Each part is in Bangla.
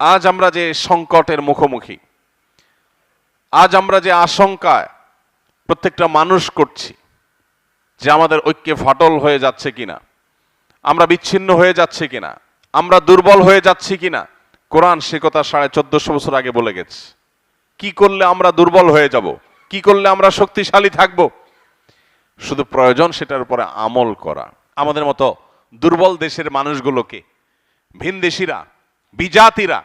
আজ আমরা যে সংকটের মুখোমুখি, আজ আমরা যে আশঙ্কায় প্রত্যেকটা মানুষ করছি যে আমাদের ঐক্যে ফাটল হয়ে যাচ্ছে কিনা, আমরা বিচ্ছিন্ন হয়ে যাচ্ছে কিনা, আমরা দুর্বল হয়ে যাচ্ছি কিনা, কোরআন সে কথা সাড়ে চোদ্দশো বছর আগে বলে গেছে। কি করলে আমরা দুর্বল হয়ে যাব? কি করলে আমরা শক্তিশালী থাকব? শুধু প্রয়োজন সেটার উপরে আমল করা। আমাদের মতো দুর্বল দেশের মানুষগুলোকে, ভিনদেশিরা বিজাতিরা,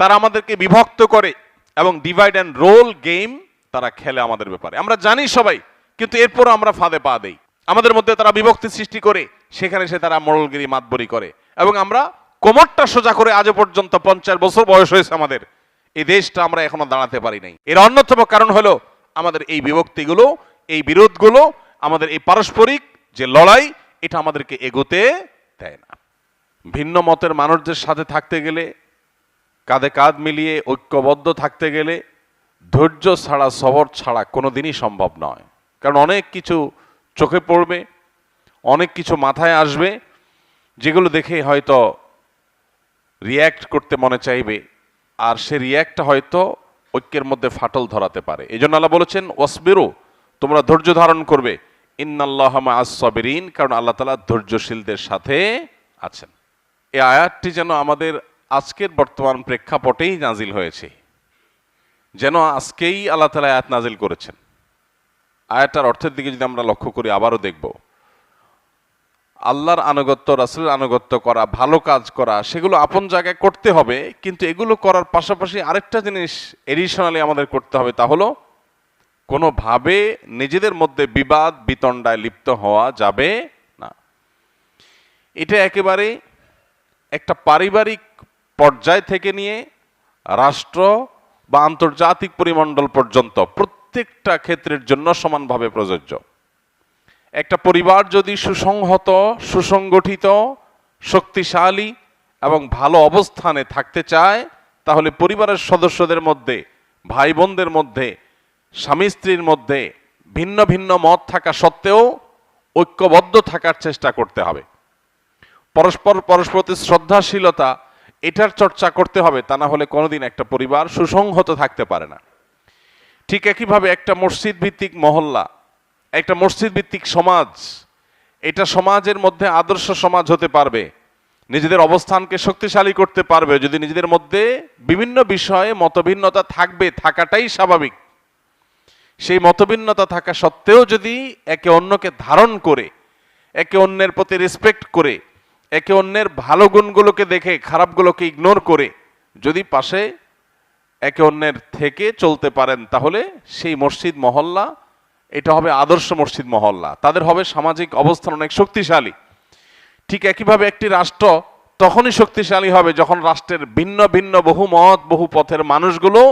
তারা আমাদেরকে বিভক্ত করে এবং ডিভাইড অ্যান্ড রোল গেম তারা খেলে আমাদের ব্যাপারে। আমরা জানি সবাই, কিন্তু এরপরও আমরা ফাঁদে পা দেই। আমাদের মধ্যে তারা বিভক্তি সৃষ্টি করে, সেখানে সে তারা মোড়লগিরি, মাতবরি করে। এবং আমরা কোমরটা সোজা করে আজও পর্যন্ত পঞ্চাশ বছর বয়স হয়েছে আমাদের। এই দেশটা আমরা এখনও দাঁড়াতে পারি নাই। এর অন্যতম কারণ হলো আমাদের এই বিভক্তিগুলো, এই বিরোধগুলো, আমাদের এই পারস্পরিক যে লড়াই, এটা আমাদেরকে এগোতে দেয় না। ভিন্ন মতের মানুষদের সাথে থাকতে গেলে, কাঁধে কাঁধ মিলিয়ে ঐক্যবদ্ধ থাকতে গেলে, ধৈর্য ছাড়া, সবর ছাড়া কোনো দিনই সম্ভব নয়। কারণ অনেক কিছু চোখে পড়বে, অনেক কিছু মাথায় আসবে, যেগুলো দেখে হয়তো রিয়্যাক্ট করতে মনে চাইবে, আর সে রিয়্যাক্টটা হয়তো ঐক্যের মধ্যে ফাটল ধরাতে পারে। এই জন্য আল্লাহ বলেছেন, ওয়াসবিরু, তোমরা ধৈর্য ধারণ করবে। ইন্নাল্লাহ আসবিরিন কারণ আল্লাহ তালা ধৈর্যশীলদের সাথে আছেন। এই আয়াতটি যেন আমাদের আজকের বর্তমান প্রেক্ষাপটেই নাজিল হয়েছে। যেন আজকেই আল্লাহ তালা আয়াত নাজিল করেছেন। আয়াতটার অর্থের দিকে যদি আমরা লক্ষ্য করি, আবারও দেখব। আল্লাহর আনুগত্য, রাসুলের আনুগত্য করা, ভালো কাজ করা, সেগুলো আপন জায়গায় করতে হবে, কিন্তু এগুলো করার পাশাপাশি আরেকটা জিনিস এডিশনালি আমাদের করতে হবে, তা হলো কোনোভাবে নিজেদের মধ্যে বিবাদ, বিতণ্ডায় লিপ্ত হওয়া যাবে না। এটা একেবারে একটা পারিবারিক পর্যায় থেকে নিয়ে রাষ্ট্র বা আন্তর্জাতিক পরিমণ্ডল পর্যন্ত প্রত্যেকটা ক্ষেত্রের জন্য সমানভাবে প্রযোজ্য। একটা পরিবার যদি সুসংহত, সুসংগঠিত, শক্তিশালী এবং ভালো অবস্থানে থাকতে চায়, তাহলে পরিবারের সদস্যদের মধ্যে ভাই বোনদের মধ্যে, স্বামী স্ত্রীর মধ্যে ভিন্ন ভিন্ন মত থাকা সত্ত্বেও ঐক্যবদ্ধ থাকার চেষ্টা করতে হবে। পরস্পর, পরস্পরতে শ্রদ্ধাশীলতা, এটার চর্চা করতে হবে, তা না হলে কোনোদিন একটা পরিবার সুসংহত থাকতে পারে না। ঠিক একইভাবে একটা মসজিদ ভিত্তিক মহল্লা, একটা মসজিদ ভিত্তিক সমাজ, এটা সমাজের মধ্যে আদর্শ সমাজ হতে পারবে, নিজেদের অবস্থানকে শক্তিশালী করতে পারবে, যদি নিজেদের মধ্যে বিভিন্ন বিষয়ে মতভিন্নতা থাকবে, থাকাটাই স্বাভাবিক। সেই মতভিন্নতা থাকা সত্ত্বেও যদি একে অন্যকে ধারণ করে, একে অন্যের প্রতি রেসপেক্ট করে একে অন্যের ভালো গুণগুলোকে দেখে, খারাপগুলোকে ইগনোর করে যদি পাশে একে অন্যের থেকে চলতে পারেন, তাহলে সেই মসজিদ মহল্লা, এটা হবে আদর্শ মসজিদ মহল্লা। তাদের হবে সামাজিক অবস্থান অনেক শক্তিশালী। ঠিক একইভাবে একটি রাষ্ট্র তখনই শক্তিশালী হবে যখন রাষ্ট্রের ভিন্ন ভিন্ন বহু মত, বহু পথের মানুষগুলো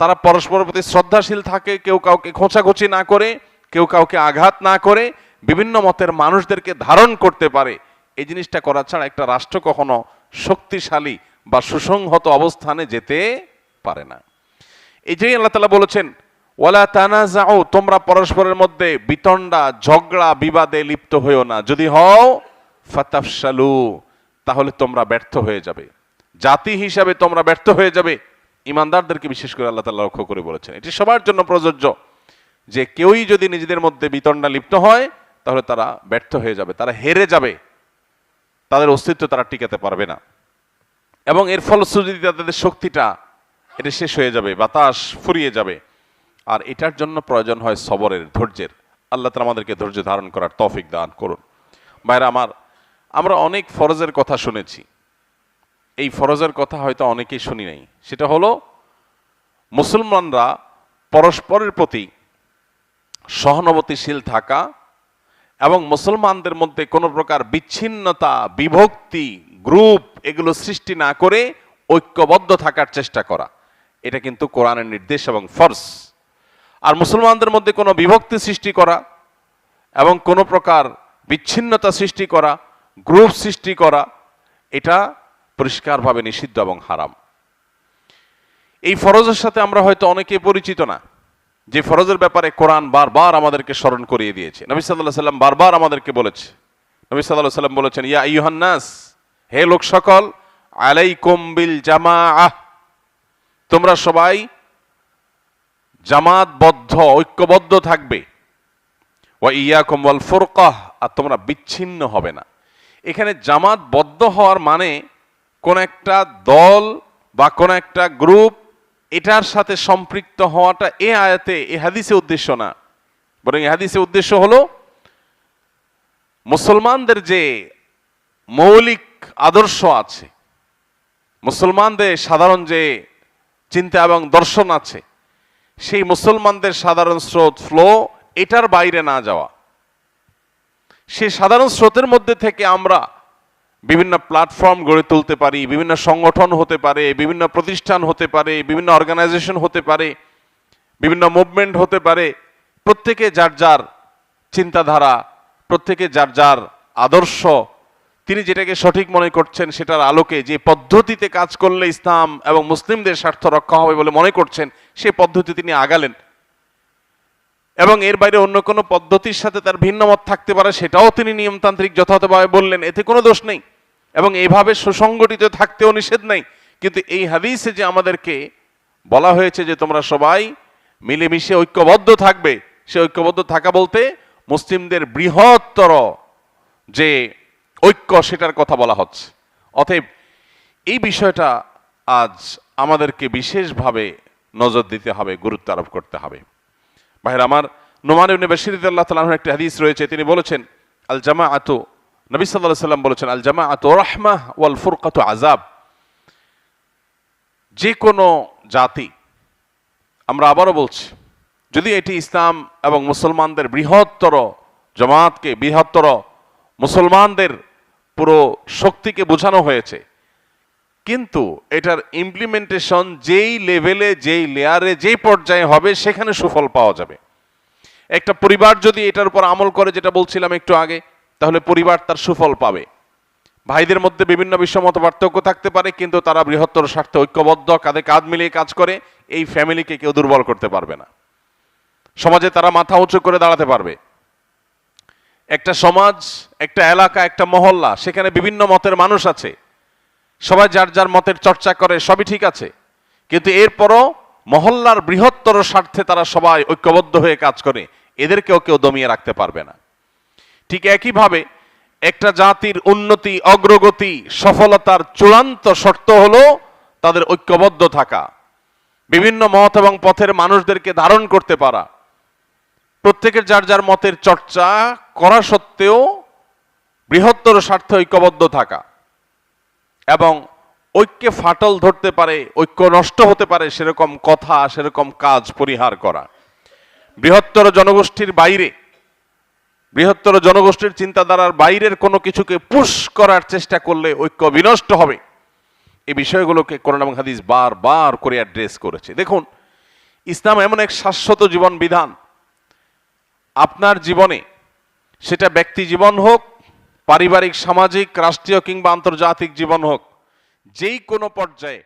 তারা পরস্পরের প্রতি শ্রদ্ধাশীল থাকে, কেউ কাউকে খোঁচাখুচি না করে, কেউ কাউকে আঘাত না করে, বিভিন্ন মতের মানুষদেরকে ধারণ করতে পারে। এই জিনিসটা করা ছাড়া একটা রাষ্ট্র কখনো শক্তিশালী বা সুসংহত অবস্থানে যেতে পারে না। এই যে আল্লাহ তালা বলেছেন, ওয়ালা তানা যাও তোমরা পরস্পরের মধ্যে বিতণ্ডা, ঝগড়া, বিবাদে লিপ্ত হয়েও না। যদি হও, ফাতাফশালু, তাহলে তোমরা ব্যর্থ হয়ে যাবে। জাতি হিসাবে তোমরা ব্যর্থ হয়ে যাবে। ইমানদারদেরকে বিশেষ করে আল্লাহ তাআলা লক্ষ্য করে বলেছেন। এটি সবার জন্য প্রযোজ্য যে কেউই যদি নিজেদের মধ্যে বিতণ্ডা লিপ্ত হয়, তাহলে তারা ব্যর্থ হয়ে যাবে, তারা হেরে যাবে। তাদের অস্তিত্ব তারা টিকাতে পারবে না। এবং এর ফলশ্রুতিতে তাদের শক্তিটা এটা শেষ হয়ে যাবে, বাতাস ফুরিয়ে যাবে। আর এটার জন্য প্রয়োজন হয় সবরের, ধৈর্যের। আল্লাহ তালা আমাদেরকে ধৈর্য ধারণ করার তফিক দান করুন। ভাইরা আমার, আমরা অনেক ফরজের কথা শুনেছি। এই ফরজের কথা হয়তো অনেকেই শুনি নাই। সেটা হলো, মুসলমানরা পরস্পরের প্রতি সহানুভূতিশীল থাকা এবং মুসলমানদের মধ্যে কোনো প্রকার বিচ্ছিন্নতা, বিভক্তি, গ্রুপ এগুলো সৃষ্টি না করে ঐক্যবদ্ধ থাকার চেষ্টা করা। এটা কিন্তু কোরআনের নির্দেশ এবং ফর্স আর মুসলমানদের মধ্যে কোনো বিভক্তি সৃষ্টি করা এবং কোনো প্রকার বিচ্ছিন্নতা সৃষ্টি করা, গ্রুপ সৃষ্টি করা, এটা পরিষ্কারভাবে নিষিদ্ধ এবং হারাম। এই ফরজের সাথে আমরা হয়তো অনেকে পরিচিত না। যে ফরজের ব্যাপারে কোরআন বারবার আমাদেরকে স্মরণ করিয়ে দিয়েছে। নবী সাল্লাহ সাল্লাম বারবার আমাদেরকে বলেছে। নবী সাল্লাহ সাল্লাম বলেছেন, ইয়া ইউহান্নাস হে লোক সকল, আলাইকুম বিল জামাআহ, তোমরা সবাই জামাতবদ্ধ, ঐক্যবদ্ধ থাকবে। ওয়া ইয়াকুম ওয়াল ফুরকাহ, আর তোমরা বিচ্ছিন্ন হবে না। এখানে জামাতবদ্ধ হওয়ার মানে কোন একটা দল বা কোন একটা গ্রুপ এটার সাথে সম্পৃক্ত হওয়াটা এ আয়াতে, এ হাদিসে উদ্দেশ্য না। বরং এ হাদিসে উদ্দেশ্য হলো, মুসলমানদের যে মৌলিক আদর্শ আছে, মুসলমানদের সাধারণ যে চিন্তা এবং দর্শন আছে, সেই মুসলমানদের সাধারণ স্রোত, ফ্লো এটার বাইরে না যাওয়া। সেই সাধারণ স্রোতের মধ্যে থেকে আমরা বিভিন্ন প্ল্যাটফর্ম গড়ে তুলতে পারি, বিভিন্ন সংগঠন হতে পারে, বিভিন্ন প্রতিষ্ঠান হতে পারে, বিভিন্ন অর্গানাইজেশন হতে পারে, বিভিন্ন মুভমেন্ট হতে পারে, প্রত্যেকে যার যার চিন্তাধারা, প্রত্যেকে যার যার আদর্শ, তিনি যেটাকে সঠিক মনে করছেন সেটার আলোকে যে পদ্ধতিতে কাজ করলে ইসলাম এবং মুসলিমদের স্বার্থ রক্ষা হবে বলে মনে করছেন সেই পদ্ধতি তিনি আগালেন। এবং এর বাইরে অন্য কোনো পদ্ধতির সাথে তার ভিন্ন মত থাকতে পারে, সেটাও তিনি নিয়মতান্ত্রিক যথাযথভাবে বললেন। এতে কোনো দোষ নেই। এবং এভাবে সুসংগঠিত থাকতেও নিষেধ নেই। কিন্তু এই হাদিসে যে আমাদেরকে বলা হয়েছে যে তোমরা সবাই মিলেমিশে ঐক্যবদ্ধ থাকবে, সে ঐক্যবদ্ধ থাকা বলতে মুসলিমদের বৃহত্তর যে ঐক্য, সেটার কথা বলা হচ্ছে। অতএব এই বিষয়টা আজ আমাদেরকে বিশেষভাবে নজর দিতে হবে, গুরুত্ব আরোপ করতে হবে। ভাইরা, আমার নোমান ইবনে রাদিয়াল্লাহু তাআলার একটি হাদিস রয়েছে। তিনি বলেছেন আল জামাআতু নবী সাল্লাল্লাহু আলাইহি সাল্লাম বলেছেন আল জামা জামাআতু রাহমাহ ওয়াল ফুরকাতু আযাব। যে কোনো জাতি, আমরা আবারও বলছি, যদি এটি ইসলাম এবং মুসলমানদের বৃহত্তর জামাতকে, বৃহত্তর মুসলমানদের পুরো শক্তিকে বোঝানো হয়েছে কিন্তু এটার ইমপ্লিমেন্টেশন যেই লেভেলে যেই লেয়ারে যেই পর্যায়ে হবে, সেখানে সুফল পাওয়া যাবে। একটা পরিবার যদি এটার উপর আমল করে, যেটা বলছিলাম একটু আগে, তাহলে পরিবার তার সুফল পাবে। ভাইদের মধ্যে বিভিন্ন বিষয় মত পার্থক্য থাকতে পারে, কিন্তু তারা বৃহত্তর স্বার্থে ঐক্যবদ্ধ, কাঁধে কাঁধ মিলিয়ে কাজ করে, এই ফ্যামিলিকে কেউ দুর্বল করতে পারবে না। সমাজে তারা মাথা উঁচু করে দাঁড়াতে পারবে। একটা সমাজ, একটা এলাকা, একটা মহল্লা, সেখানে বিভিন্ন মতের মানুষ আছে। সবাই যার যার মতের চর্চা করে, সবই ঠিক আছে। কিন্তু এরপরও মহল্লার বৃহত্তর স্বার্থে তারা সবাই ঐক্যবদ্ধ হয়ে কাজ করে। এদেরকেও কেউ দমিয়ে রাখতে পারবে না। ঠিক একইভাবে একটা জাতির উন্নতি, অগ্রগতি, সফলতার চূড়ান্ত শর্ত হলো তাদের ঐক্যবদ্ধ থাকা। বিভিন্ন মত এবং পথের মানুষদেরকে ধারণ করতে পারা। প্রত্যেকের যার যার মতের চর্চা করা সত্ত্বেও বৃহত্তর স্বার্থে ঐক্যবদ্ধ থাকা। এবং ঐক্যে ফাটল ধরতে পারে, ঐক্য নষ্ট হতে পারে সেরকম কথা, সেরকম কাজ পরিহার করা। বৃহত্তর জনগোষ্ঠীর বাইরে, বৃহত্তর জনগোষ্ঠীর চিন্তাধারার বাইরের কোনো কিছুকে পুশ করার চেষ্টা করলে ঐক্য বিনষ্ট হবে। এই বিষয়গুলোকে কোরআন এবং হাদিস বারবার করে অ্যাড্রেস করেছে। দেখুন, ইসলাম এমন এক শাশ্বত জীবন বিধান। আপনার জীবনে সেটা ব্যক্তি জীবন হোক পারিবারিক সামাজিক রাষ্ট্রীয় কিংবা আন্তর্জাতিক জীবন হোক যেই কোনো পর্যায়ে